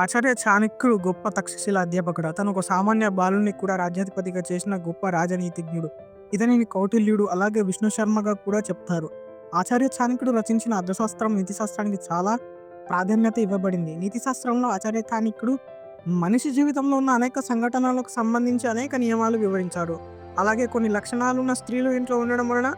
ఆచార్య చాణక్యుడు గొప్ప తక్షశిల అధ్యాపకుడు. అతను ఒక సామాన్య బాలుని కూడా రాజ్యాధిపతిగా చేసిన గొప్ప రాజనీతిజ్ఞుడు. ఇతనిని కౌటిల్యుడు అలాగే విష్ణు శర్మగా కూడా చెప్తారు. ఆచార్య చాణక్యుడు రచించిన అర్థశాస్త్రం నీతిశాస్త్రానికి చాలా ప్రాధాన్యత ఇవ్వబడింది. నీతిశాస్త్రంలో ఆచార్య చాణక్యుడు మనిషి జీవితంలో ఉన్న అనేక సంఘటనలకు సంబంధించి అనేక నియమాలు వివరించాడు అలాగే కొన్ని లక్షణాలు ఉన్న స్త్రీలు ఇంట్లో ఉండడం వలన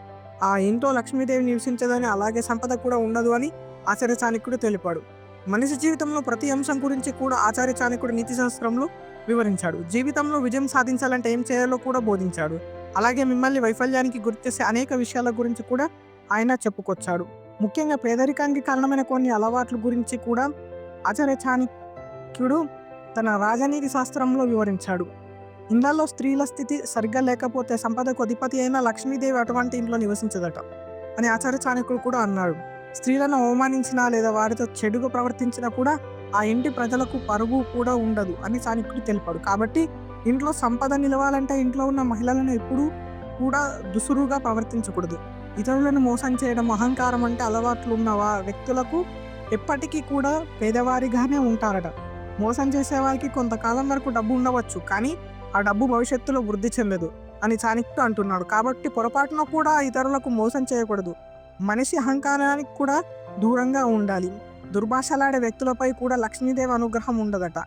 ఆ ఇంట్లో లక్ష్మీదేవి నివసించదని అలాగే సంపద కూడా ఉండదు అని ఆచార్య చాణక్యుడు తెలిపాడు. మనిషి జీవితంలో ప్రతి అంశం గురించి కూడా ఆచార్య చాణకుడు నీతి శాస్త్రంలో వివరించాడు. జీవితంలో విజయం సాధించాలంటే ఏం చేయాలో కూడా బోధించాడు. అలాగే మిమ్మల్ని వైఫల్యానికి గుర్తిసే అనేక విషయాల గురించి కూడా ఆయన చెప్పుకొచ్చాడు. ముఖ్యంగా పేదరికానికి కారణమైన కొన్ని అలవాట్ల గురించి కూడా ఆచార్య చాణక్యుడు తన రాజనీతి శాస్త్రంలో వివరించాడు. ఇళ్ళలో స్త్రీల స్థితి సరిగ్గా లేకపోతే సంపదకు అధిపతి అయిన లక్ష్మీదేవి అటువంటి ఇంట్లో నివసించదట అని ఆచార్య చాణక్యుడు కూడా అన్నాడు. స్త్రీలను అవమానించినా లేదా వారితో చెడుగా ప్రవర్తించినా కూడా ఆ ఇంటి ప్రజలకు పరుగు కూడా ఉండదు అని సానికుడు తెలిపాడు. కాబట్టి ఇంట్లో సంపద నిలవాలంటే ఇంట్లో ఉన్న మహిళలను ఎప్పుడూ కూడా దుసురుగా ప్రవర్తించకూడదు. ఇతరులను మోసం చేయడం అహంకారం అంటే అలవాట్లు ఉన్న వ్యక్తులకు ఎప్పటికీ కూడా పేదవారిగానే ఉంటారట. మోసం చేసే వారికి కొంతకాలం వరకు డబ్బు ఉండవచ్చు కానీ ఆ డబ్బు భవిష్యత్తులో వృద్ధి చెందదు అని చాణక్యుడు అంటున్నాడు. కాబట్టి పొరపాటున కూడా ఇతరులకు మోసం చేయకూడదు. మనిషి అహంకారానికి కూడా దూరంగా ఉండాలి. దుర్భాషలాడే వ్యక్తులపై కూడా లక్ష్మీదేవి అనుగ్రహం ఉండదట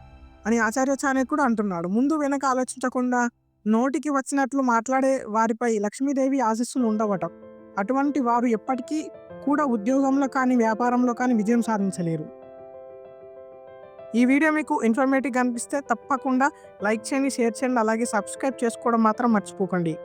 అని ఆచార్య కూడా అంటున్నాడు. ముందు వెనక ఆలోచించకుండా నోటికి వచ్చినట్లు మాట్లాడే వారిపై లక్ష్మీదేవి ఆశీస్సులు ఉండవట. అటువంటి వారు ఎప్పటికీ కూడా ఉద్యోగంలో కానీ వ్యాపారంలో కానీ విజయం సాధించలేరు. ఈ వీడియో మీకు ఇన్ఫర్మేటివ్ అనిపిస్తే తప్పకుండా లైక్ చేయండి షేర్ చేయండి అలాగే సబ్స్క్రైబ్ చేసుకోవడం మాత్రం మర్చిపోకండి.